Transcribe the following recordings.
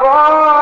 করবো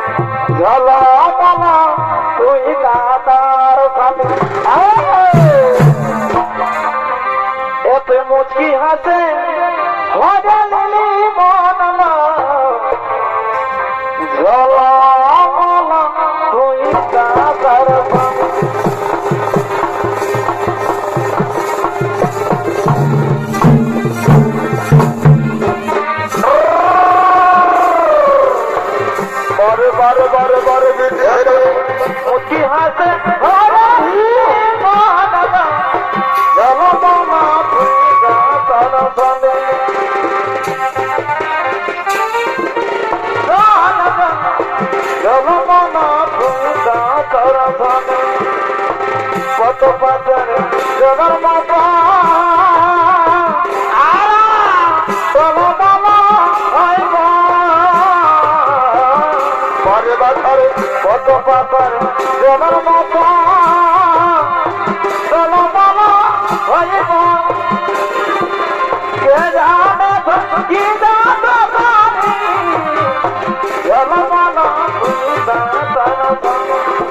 ঝলা বলা তুই এতে মুচকি হাসে হরে মন তরফনে কত পাতরে জগর বারে কত পাতরে জগর মাতা জলমনা হইব কে জানে কি জানো জানি জলমনা তুন্দা তরফনে মুখি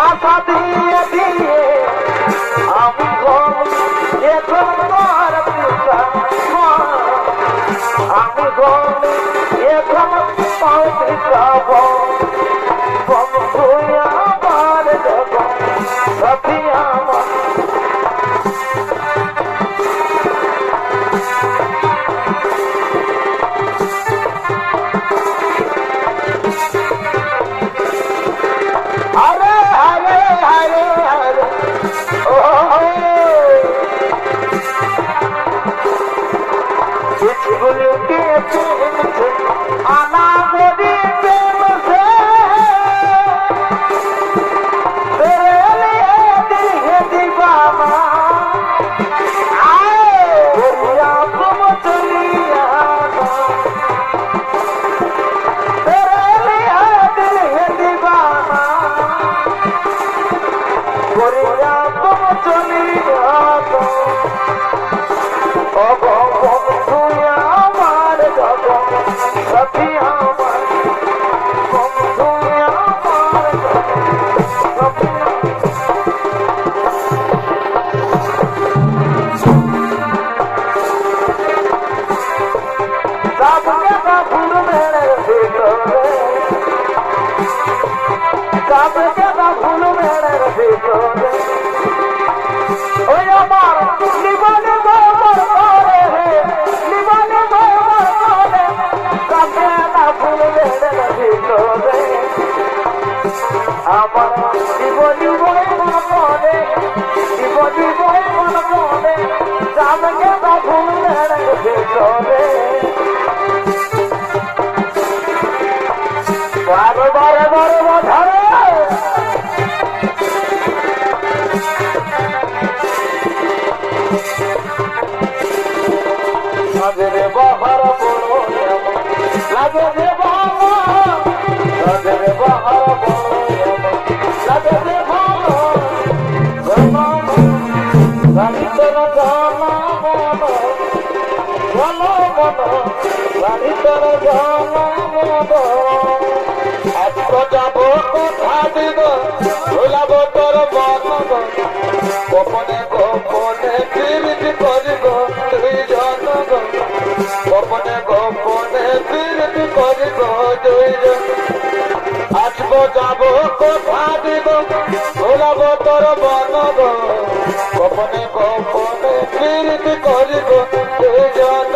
আশা দিয়ে দিয়ে আমি হলি এখন তার আমি হলি এখন তার করিয়া আমার দিব জীবনে মন পড়ে দিব জীবনে মন পড়ে জানকে বাবু নেড়ে চলে যাব কথা দিব ভুলাব তোর মন গোপনে গোপনে ফিরিতি করিব দুই জন গোপনে গোপনে ফিরিতি করিব দুই জন আসব যাব কথা দিব ভোলাব তোর মন গোপনে গোপনে ফিরিতি করিব দুই জন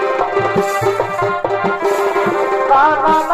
Bye-bye.